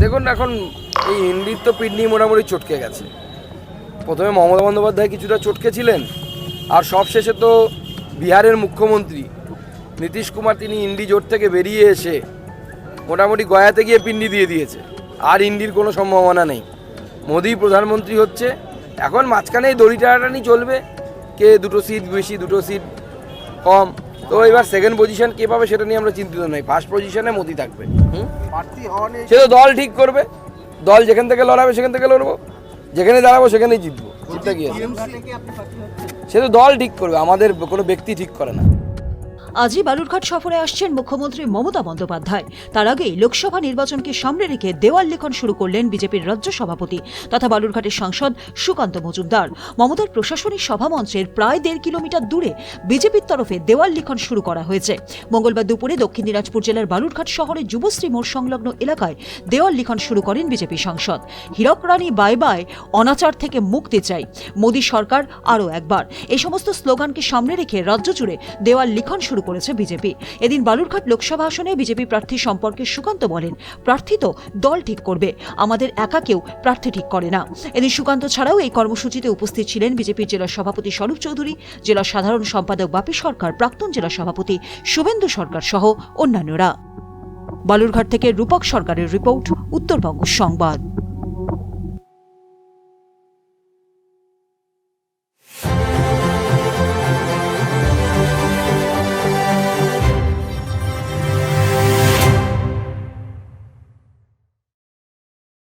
দেখুন এখন এই হিন্দির তো পিডনি মোটামুটি চটকে গেছে। প্রথমে মমতা বন্দ্যোপাধ্যায় কিছুটা চটকে ছিলেন, আর সবশেষে তো বিহারের মুখ্যমন্ত্রী নীতিশ কুমার, তিনি ইন্ডি জোট থেকে বেরিয়ে এসে মোটামুটি গয়াতে গিয়ে পিন্ডি দিয়ে দিয়েছে। আর ইন্ডির কোনো সম্ভাবনা নেই। মোদি প্রধানমন্ত্রী হচ্ছে, এখন মাঝখানে এই দড়ি টানাটানি চলবে, কে দুটো সিট বেশি, দুটো সিট কম তো এবার সেকেন্ড পজিশন কে পাবে সেটা নিয়ে আমরা চিন্তিত নই। ফার্স্ট পজিশনে মোদি থাকবে। সে তো দল ঠিক করবে। দল যেখান থেকে লড়াবে সেখান থেকে লড়বো। যেখানে দাঁড়াবো সেখানেই জিতবো। সে তো দল ঠিক করবে। আমাদের কোনো ব্যক্তি ঠিক করে না। আজই বালুরঘাট সফরে আসছেন মুখ্যমন্ত্রী মমতা বন্দ্যোপাধ্যায়। তার আগেই লোকসভা নির্বাচনকে সামনে রেখে দেওয়াল লিখন শুরু করলেন বিজেপির রাজ্য সভাপতি তথা বালুরঘাটের সাংসদ সুকান্ত মজুমদার। মমতার প্রশাসনিক সভামঞ্চের প্রায় দেড় কিলোমিটার দূরে বিজেপির তরফে দেওয়াল লিখন শুরু করা হয়েছে। মঙ্গলবার দুপুরে দক্ষিণ দিনাজপুর জেলার বালুরঘাট শহরের যুবশ্রী মোড় সংলগ্ন এলাকায় দেওয়াল লিখন শুরু করেন বিজেপি সাংসদ। হীরক রানী বাই বাই, অনাচার থেকে মুক্তি চাই। মোদী সরকার আরও একবার। এই সমস্ত স্লোগানকে সামনে রেখে রাজ্য জুড়ে দেওয়াল লিখন শুরু করেছে বিজেপি। এদিন বালুরঘাট লোকসভা আসনে বিজেপি প্রার্থী সম্পর্কে সুকান্ত বলেন, প্রার্থী তো দল ঠিক করবে, আমাদের একা কেউ প্রার্থী ঠিক করে না। এদিন সুকান্ত ছাড়াও এই কর্মসূচিতে উপস্থিত ছিলেন বিজেপির জেলা সভাপতি স্বরূপ চৌধুরী, জেলা সাধারণ সম্পাদক বাপি সরকার, প্রাক্তন জেলা সভাপতি শুভেন্দু সরকার সহ অন্যান্যরা। বালুরঘাট থেকে রূপক সরকারের রিপোর্ট, উত্তরবঙ্গ সংবাদ।